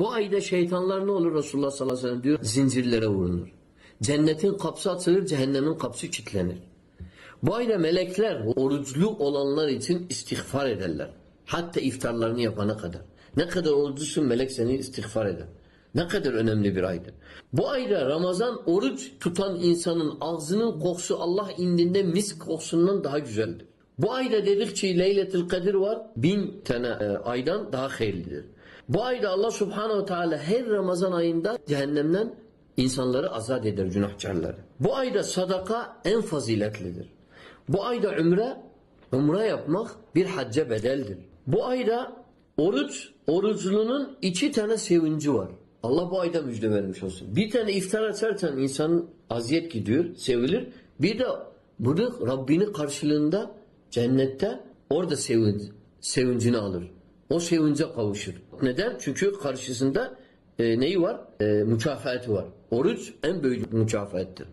Bu ayda şeytanlar ne olur Resulullah sallallahu aleyhi ve sellem diyor zincirlere vurulur. Cennetin kapısı açılır, cehennemin kapısı kilitlenir. Bu ayda melekler oruçlu olanlar için istiğfar ederler. Hatta iftarlarını yapana kadar. Ne kadar oruçlusun melek seni istiğfar eder. Ne kadar önemli bir aydır. Bu ayda Ramazan oruç tutan insanın ağzının kokusu Allah indinde misk kokusundan daha güzeldir. Bu ayda dedikçe Leyletil Kadir var. Bin tane e, aydan daha hayırlıdır. Bu ayda Allah Subhanahu Teala her Ramazan ayında cehennemden insanları azat eder günahkarları. Bu ayda sadaka en faziletlidir. Bu ayda ümre, umre yapmak bir hacca bedeldir. Bu ayda oruç, oruçlunun iki tane sevinci var. Allah bu ayda müjde vermiş olsun. Bir tane iftar açarsan insanın aziyet gidiyor, sevilir. Bir de bunu Rabbinin karşılığında cennette orada sevinç, sevincini alır. O sevince kavuşur. Neden? Çünkü karşısında e, neyi var? E, mükafatı var. Oruç en büyük mükafattir.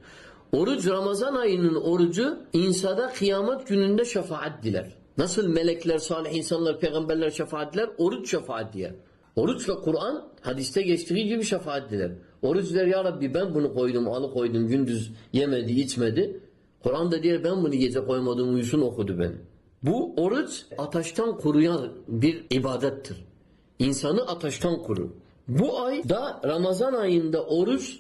Oruç Ramazan ayının orucu insada kıyamet gününde şefaat diler. Nasıl melekler, salih insanlar, peygamberler şefaat diler, oruç şefaat diyer. Oruç ve Kur'an hadiste geçtiği gibi şefaat diler. Oruç der ya Rabbi ben bunu koydum, alı koydum, gündüz yemedi, içmedi. Kur'an da diyor ben bunu gece koymadım, uyusun okudu beni. Bu oruç ateşten koruyan bir ibadettir. İnsanı ateşten korur. Bu ay da Ramazan ayında oruç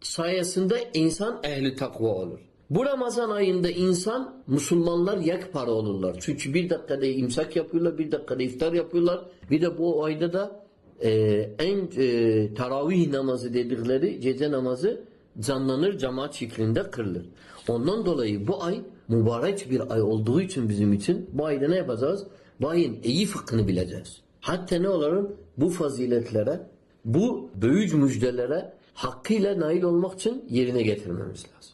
sayesinde insan ehli takva olur. Bu Ramazan ayında insan Müslümanlar yekpare olurlar. Çünkü bir dakikada imsak yapıyorlar, bir dakikada iftar yapıyorlar. Bir de bu ayda da e, en e, taravih namazı dedikleri gece namazı canlanır, cemaat şeklinde kırılır. Ondan dolayı bu ay mübarek bir ay olduğu için bizim için bu ayda ne yapacağız? Bu ayın iyi fıkhını bileceğiz. Hatta ne olalım? Bu faziletlere, bu büyük müjdelere hakkıyla nail olmak için yerine getirmemiz lazım.